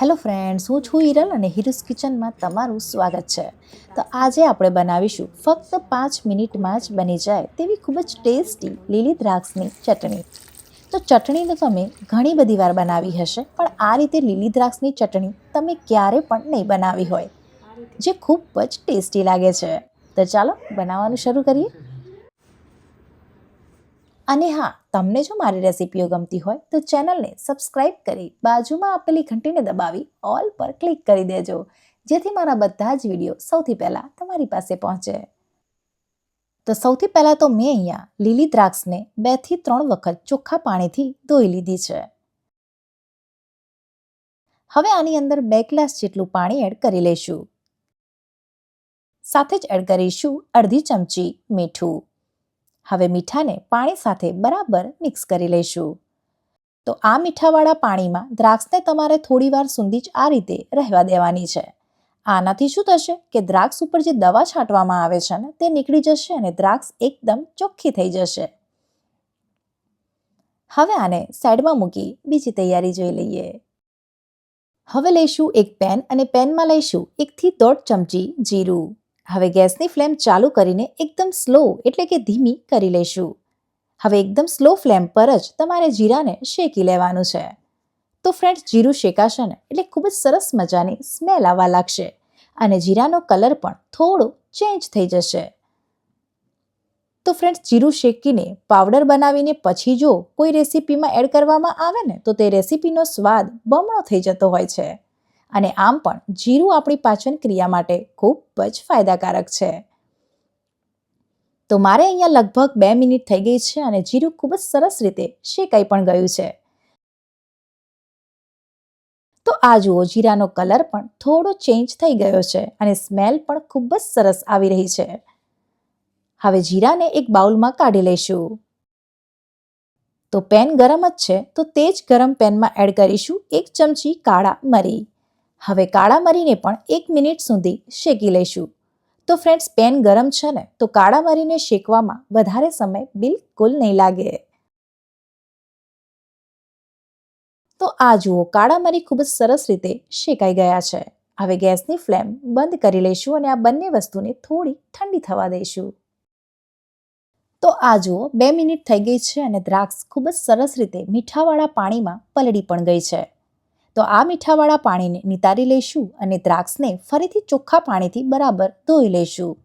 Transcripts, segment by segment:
Hello friends, હું છું હિરલ અને હિરુસ કિચનમાં તમારું સ્વાગત છે. તો આજે આપણે બનાવીશું ફક્ત પાંચ મિનિટમાં જ બની જાય તેવી ખૂબ જ ટેસ્ટી લીલી દ્રાક્ષની ચટણી. તો ચટણી તો તમે ઘણી બધી વાર બનાવી હશે, પણ આ રીતે લીલી દ્રાક્ષની ચટણી તમે ક્યારે પણ નહીં બનાવી હોય, જે ખૂબ જ ટેસ્ટી લાગે છે. તો ચાલો બનાવવાનું શરૂ કરીએ. અને હા, તમને જો મારી રેસિપીઓ ગમતી હોય, તો ચેનલને સબસ્ક્રાઇબ કરી બાજુમાં આપેલી ઘંટીને દબાવી ઓલ પર ક્લિક કરી દેજો, જેથી મારા બધા જ વીડિયો સૌથી પહેલાં તમારી પાસે પહોંચે. તો સૌથી પહેલાં તો મેં અહીંયા લીલી દ્રાક્ષને બેથી ત્રણ વખત ચોખ્ખા પાણીથી ધોઈ લીધી છે. હવે આની અંદર બે ગ્લાસ જેટલું પાણી એડ કરી લઈશું. સાથે જ એડ કરીશું અડધી ચમચી મીઠું. હવે મીઠાને પાણી સાથે બરાબર મિક્સ કરી લઈશું. તો આ મીઠાવાળા પાણીમાં દ્રાક્ષને તમારે થોડીવાર સુધી જ આ રીતે રહેવા દેવાની છે. આનાથી શું થશે કે દ્રાક્ષ ઉપર જે દવા છાંટવામાં આવે છે ને, તે નીકળી જશે અને દ્રાક્ષ એકદમ ચોખ્ખી થઈ જશે. હવે આને સાઈડમાં મૂકી બીજી તૈયારી જોઈ લઈએ. હવે લઈશું એક પેન અને પેનમાં લઈશું એકથી દોઢ ચમચી જીરું. હવે ગેસની ફ્લેમ ચાલુ કરીને એકદમ સ્લો એટલે કે ધીમી કરી લઈશું. હવે એકદમ સ્લો ફ્લેમ પર જ તમારે જીરાને શેકી લેવાનું છે. તો ફ્રેન્ડ્સ, જીરું શેકાશે ને એટલે ખૂબ જ સરસ મજાની સ્મેલ આવવા લાગશે અને જીરાનો કલર પણ થોડો ચેન્જ થઈ જશે. તો ફ્રેન્ડ્સ, જીરું શેકીને પાવડર બનાવીને પછી જો કોઈ રેસીપીમાં એડ કરવામાં આવે ને તો તે રેસીપીનો સ્વાદ બમણો થઈ જતો હોય છે. અને આમ પણ જીરું આપણી પાચન ક્રિયા માટે ખૂબ જ ફાયદાકારક છે. તો મારે અહીંયા લગભગ બે મિનિટ થઈ ગઈ છે અને જીરું ખૂબ જ સરસ રીતે શેકાઈ પણ ગયું છે. તો આ જુઓ, જીરાનો કલર પણ થોડો ચેન્જ થઈ ગયો છે અને સ્મેલ પણ ખૂબ જ સરસ આવી રહી છે. હવે જીરાને એક બાઉલમાં કાઢી લઈશું. તો પેન ગરમ જ છે, તો તે જ ગરમ પેનમાં એડ કરીશું એક ચમચી કાળા મરી. હવે કાળા મરીને પણ એક મિનિટ સુધી શેકી લઈશું. તો ફ્રેન્ડ્સ પેન ગરમ છે ને, તો કાળા મરીને શેકવામાં વધારે સમય બિલકુલ નહીં લાગે. તો આ જુઓ, કાળા મરી ખૂબ જ સરસ રીતે શેકાઈ ગયા છે. હવે ગેસની ફ્લેમ બંધ કરી લઈશું અને આ બંને વસ્તુને થોડી ઠંડી થવા દઈશું. તો આ જુઓ, બે મિનિટ થઈ ગઈ છે અને દ્રાક્ષ ખૂબ જ સરસ રીતે મીઠાવાળા પાણીમાં પલળી પણ ગઈ છે. તો આ મીઠાવાળા પાણીને નિતારી લઈશું અને દ્રાક્ષને ફરીથી ચોખ્ખા પાણીથી બરાબર ધોઈ લઈશું.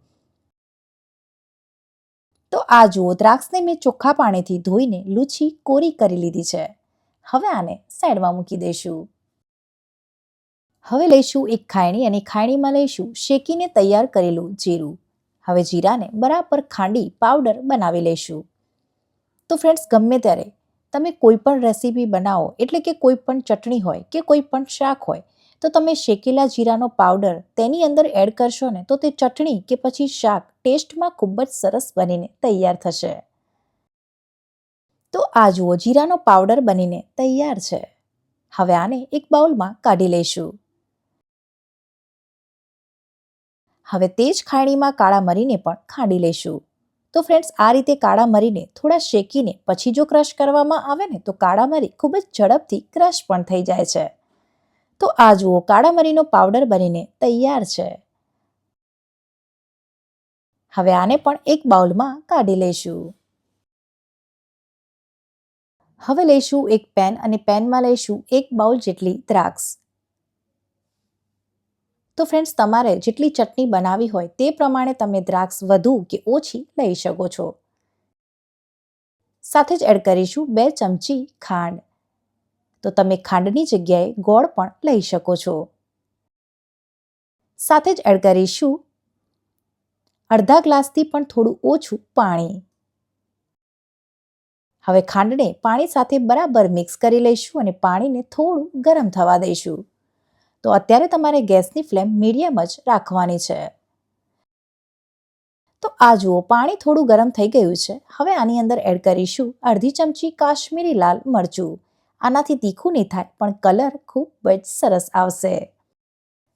તો આ જુઓ, દ્રાક્ષને મેં ચોખ્ખા પાણીથી ધોઈને લૂછી કોરી કરી લીધી છે. હવે આને સાઈડમાં મૂકી દઈશું. હવે લઈશું એક ખાયણી અને ખાયણીમાં લઈશું શેકીને તૈયાર કરેલું જીરું. હવે જીરાને બરાબર ખાંડી પાવડર બનાવી લઈશું. તો ફ્રેન્ડ્સ, ગમે ત્યારે તમે કોઈ પણ રેસીપી બનાવો, એટલે કે કોઈ પણ ચટણી હોય કે કોઈ પણ શાક હોય, તો તમે શેકેલા જીરાનો પાવડર તેની અંદર એડ કરશો ને, તો તે ચટણી કે પછી શાક ટેસ્ટમાં ખૂબ જ સરસ બનીને તૈયાર થશે. તો આ જુઓ, જીરાનો પાવડર બનીને તૈયાર છે. હવે આને એક બાઉલમાં કાઢી લઈશું. હવે તે જ ખાણીમાં કાળા મરીને પણ ખાંડી લઈશું. તો ફ્રેન્ડ્સ આ રીતે કાળા મરીને થોડા શેકીને પછી જો ક્રશ કરવામાં આવે ને, તો કાળા મરી ખૂબ જ ઝડપથી ક્રશ પણ થઈ જાય છે. તો આ જુઓ, કાળા મરીનો પાવડર બનીને તૈયાર છે. હવે આને પણ એક બાઉલમાં કાઢી લઈશું. હવે લઈશું એક પેન અને પેનમાં લઈશું એક બાઉલ જેટલી દ્રાક્ષ. તો ફ્રેન્ડ્સ તમારે જેટલી ચટણી બનાવી હોય તે પ્રમાણે તમે દ્રાક્ષ વધુ કે ઓછી લઈ શકો છો. સાથે જ એડ કરીશું બે ચમચી ખાંડ. તો તમે ખાંડની જગ્યાએ ગોળ પણ લઈ શકો છો. સાથે જ એડ કરીશું અડધા ગ્લાસથી પણ થોડું ઓછું પાણી. હવે ખાંડને પાણી સાથે બરાબર મિક્સ કરી લઈશું અને પાણીને થોડું ગરમ થવા દઈશું. તો અત્યારે તમારે ગેસની ફ્લેમ મીડિયમ જ રાખવાની છે. તો આ જુઓ, પાણી થોડું ગરમ થઈ ગયું છે. હવે આની અંદર એડ કરીશું અડધી ચમચી કાશ્મીરી લાલ મરચું. આનાથી તીખું નહીં થાય, પણ કલર ખૂબ જ સરસ આવશે.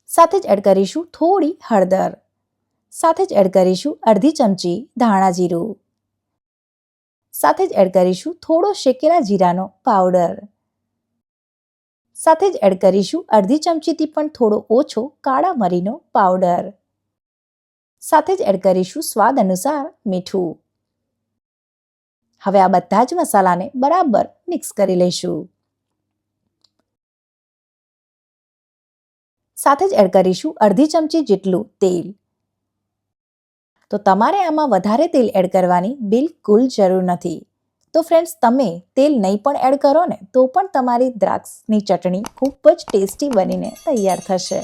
સાથે જ એડ કરીશું થોડી હળદર. સાથે જ એડ કરીશું અડધી ચમચી ધાણા જીરું. સાથે જ એડ કરીશું થોડો શેકેલા જીરાનો પાવડર. સાથે જ એડ કરીશું અડધી ચમચીથી પણ થોડો ઓછો કાળા મરીનો પાવડર. સાથે જ એડ કરીશું સ્વાદ અનુસાર મીઠું. હવે આ બધા જ મસાલાને બરાબર મિક્સ કરી લઈશું. સાથે જ એડ કરીશું અડધી ચમચી જેટલું તેલ. તો તમારે આમાં વધારે તેલ એડ કરવાની બિલકુલ જરૂર નથી. તો ફ્રેન્ડ્સ તમે તેલ નહીં પણ એડ કરો ને, તો પણ તમારી દ્રાક્ષની ચટણી ખૂબ જ ટેસ્ટી બનીને તૈયાર થશે.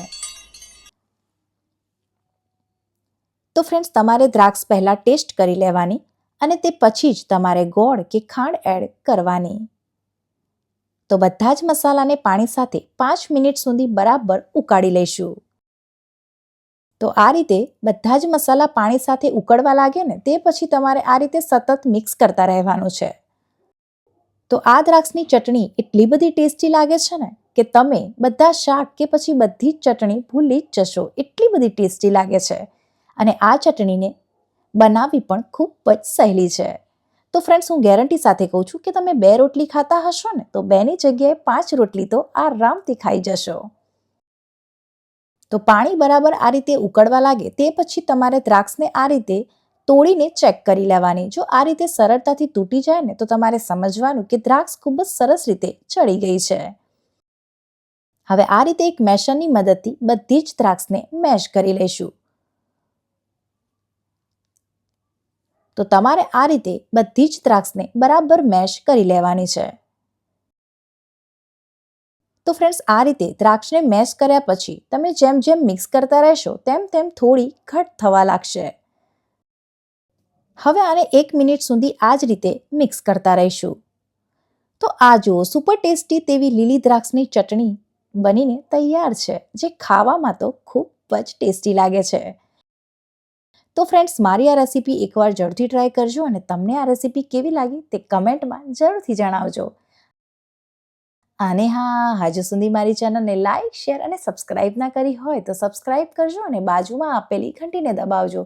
તો ફ્રેન્ડ્સ તમારે દ્રાક્ષ પહેલાં ટેસ્ટ કરી લેવાની અને તે પછી જ તમારે ગોળ કે ખાંડ એડ કરવાની. તો બધા જ મસાલાને પાણી સાથે પાંચ મિનિટ સુધી બરાબર ઉકાળી લઈશું. તો આ રીતે બધા જ મસાલા પાણી સાથે ઉકળવા લાગે ને, તે પછી તમારે આ રીતે સતત મિક્સ કરતા રહેવાનું છે. તો આ દ્રાક્ષની ચટણી એટલી બધી ટેસ્ટી લાગે છે ને કે તમે બધા શાક કે પછી બધી જ ચટણી ભૂલી જ જશો. એટલી બધી ટેસ્ટી લાગે છે. અને આ ચટણીને બનાવવી પણ ખૂબ જ સહેલી છે. તો ફ્રેન્ડ્સ હું ગેરંટી સાથે કહું છું કે તમે બે રોટલી ખાતા હશો ને તો બેની જગ્યાએ પાંચ રોટલી તો આરામથી ખાઈ જશો. તો પાણી બરાબર આ રીતે ઉકળવા લાગે તે પછી તમારે દ્રાક્ષને આ રીતે તોડીને ચેક કરી લેવાની. જો આ રીતે સરળતાથી તૂટી જાય ને, તો તમારે સમજવાનું કે દ્રાક્ષ ખૂબ જ સરસ રીતે ચડી ગઈ છે. હવે આ રીતે એક મેશરની મદદથી બધી જ દ્રાક્ષને મેશ કરી લઈશું. તો તમારે આ રીતે બધી જ દ્રાક્ષને બરાબર મેશ કરી લેવાની છે. તો ફ્રેન્ડ્સ આ રીતે દ્રાક્ષને મેશ કર્યા પછી તમે જેમ જેમ મિક્સ કરતા રહેશો, તેમ તેમ થોડી ઘટ થવા લાગશે. હવે આને એક મિનિટ સુધી આ જ રીતે મિક્સ કરતા રહીશું. તો આ જુઓ સુપર ટેસ્ટી તેવી લીલી દ્રાક્ષની ચટણી બનીને તૈયાર છે, જે ખાવામાં તો ખૂબ જ ટેસ્ટી લાગે છે. તો ફ્રેન્ડ્સ મારી આ રેસીપી એકવાર જરૂરથી ટ્રાય કરજો અને તમને આ રેસીપી કેવી લાગી તે કમેન્ટમાં જરૂરથી જણાવજો. અને હા, હજુ સુધી મારી ચેનલને લાઇક શેર અને સબસ્ક્રાઇબ ના કરી હોય તો સબસ્ક્રાઇબ કરજો અને બાજુમાં આપેલી ઘંટીને દબાવજો.